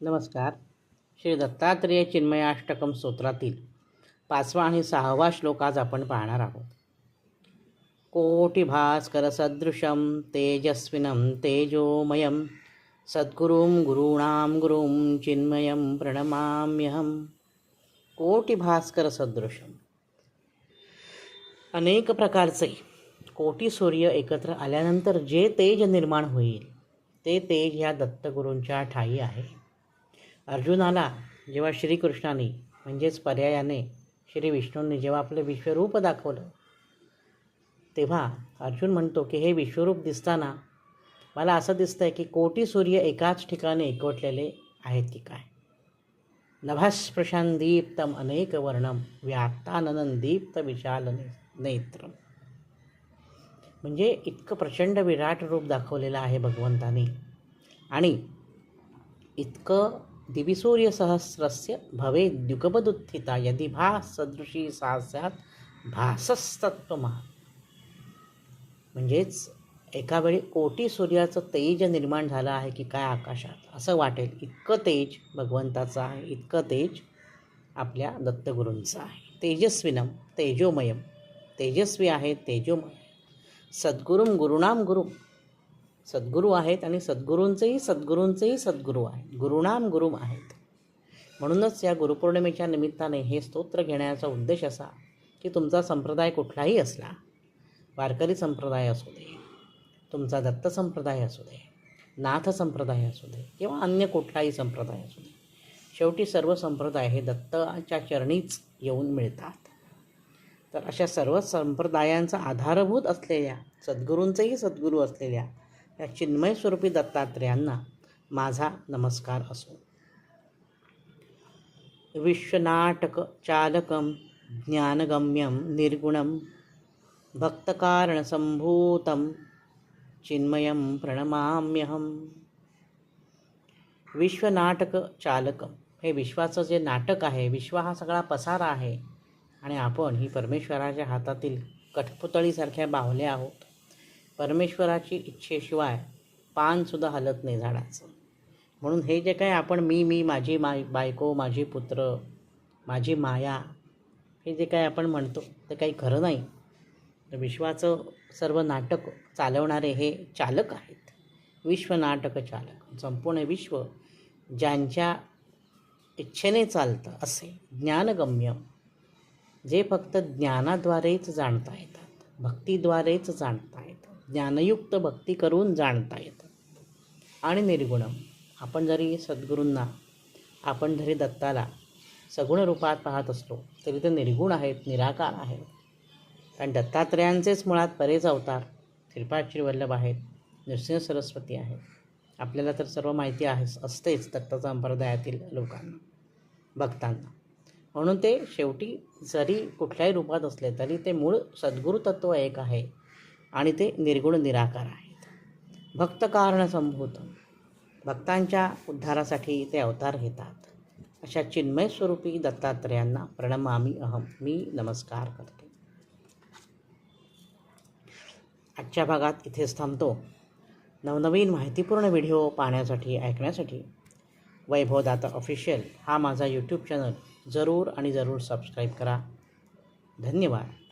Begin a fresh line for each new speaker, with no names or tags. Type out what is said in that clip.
नमस्कार. श्री दत्तात्रेय चिन्मयाष्टकम स्तोत्रातील पाचवा आणि सहावा श्लोक आज आपण पाहणार आहोत. कोटिभास्कर सदृशं तेजस्विनं तेजोमयं सद्गुरुं गुरूणां गुरुं चिन्मयं प्रणमाम्यहं. कोटिभास्कर सदृशम अनेक प्रकारचे कोटी सूर्य एकत्र आल्यानंतर जे तेज निर्माण होईल ते तेज ह्या दत्तगुरूंच्या ठाई आहे. अर्जुनाला जेव्हा श्रीकृष्णाने म्हणजेच पर्यायाने श्री विष्णूंनी जेव्हा आपलं विश्वरूप दाखवलं तेव्हा अर्जुन म्हणतो की हे विश्वरूप दिसताना मला असं दिसतं आहे की कोटी सूर्य एकाच ठिकाणी एकवटलेले आहेत की काय? नभस्पृशान दीप्तम अनेक वर्णम व्याप्तानन दीप्त विशाल ने म्हणजे इतकं प्रचंड विराट रूप दाखवलेलं आहे भगवंतानी. आणि इतकं दिवि सूर्यसहस्रस्य भवेद्युगपदुत्थिता यदि भाससदृशी सा स्यात् भासस्तत्वमहा म्हणजेच एका वेळी कोटी सूर्याचं तेज निर्माण झालं आहे की काय आकाशात? असं वाटेल इतकं तेज भगवंताचं आहे इतकं तेज आपल्या दत्तगुरूंचं आहे. तेजस्विनम तेजोमयम तेजस्वी आहे तेजोमय. सद्गुरुम गुरुणाम गुरु सद्गुरू आहेत आणि सद्गुरूंचेही सद्गुरूंचेही सद्गुरू आहेत. गुरुणाम गुरुम आहेत. म्हणूनच या गुरुपौर्णिमेच्या निमित्ताने हे स्तोत्र घेण्याचा उद्देश असा की तुमचा संप्रदाय कुठलाही असला वारकरी संप्रदाय असू दे तुमचा दत्त संप्रदाय असू दे नाथ संप्रदाय असू दे किंवा अन्य कुठलाही संप्रदाय असू दे शेवटी सर्व संप्रदाय हे दत्ताच्या चरणीच येऊन मिळतात. तर अशा सर्व संप्रदायांचा आधारभूत असलेल्या सद्गुरूंचेही सद्गुरू असलेल्या या चिन्मय स्वरूपी दत्तात्रेयांना माझा नमस्कार असो. विश्वनाटक चालकं ज्ञानगम्यं निर्गुणं भक्तकारणसम्भूतं चिन्मयं प्रणमाम्यहं. विश्वनाटक चालकं हे विश्वाचं जे नाटक आहे विश्व हा सगळा पसारा आहे आणि आपण ही परमेश्वराच्या हातातील कठपुतळीसारख्या बाहुल्या आहोत. परमेश्वराची इच्छेशिवाय पानसुद्धा हलत नाही झाडाचं. म्हणून हे जे काय आपण मी मी माझी माय बायको माझी पुत्र माझी माया हे जे काय आपण म्हणतो ते काही खरं नाही. तर विश्वाचं सर्व नाटक चालवणारे हे चालक आहेत. विश्वनाटक चालक. संपूर्ण विश्व ज्यांच्या इच्छेने चालतं असे ज्ञानगम्य जे फक्त ज्ञानाद्वारेच जाणता येतात भक्तीद्वारेच जाणता येतं ज्ञानयुक्त भक्ती करून जाणता येतं. आणि निर्गुणम आपण जरी सद्गुरूंना आपण जरी दत्ताला सगुण रूपात पाहत असलो तरी ते निर्गुण आहेत निराकार आहेत. कारण दत्तात्रयांचेच मुळात बरेच अवतार श्रीपाद श्रीवल्लभ आहेत नृसिंह सरस्वती आहेत. आपल्याला तर सर्व माहिती आहे असतेच दत्त संप्रदायातील लोकांना भक्तांना. म्हणून ते शेवटी जरी कुठल्याही रूपात असले तरी ते मूळ सद्गुरू तत्त्व एक आहे. आणि ते निर्गुण निराकार आहेत. भक्त कारण संभूत. भक्तांच्या उद्धारासाठी ते अवतार घेतात. अशा चिन्मय स्वरूपी दत्तात्रेयांना प्रणमामी अहम. मी नमस्कार करतो. आजच्या भागात इथेच थांबतो. नवनवीन माहितीपूर्ण व्हिडिओ पाहण्यासाठी ऐकण्यासाठी वैभवदाता ऑफिशियल हा माझा यूट्यूब चॅनल जरूर आणि जरूर सबस्क्राईब करा. धन्यवाद.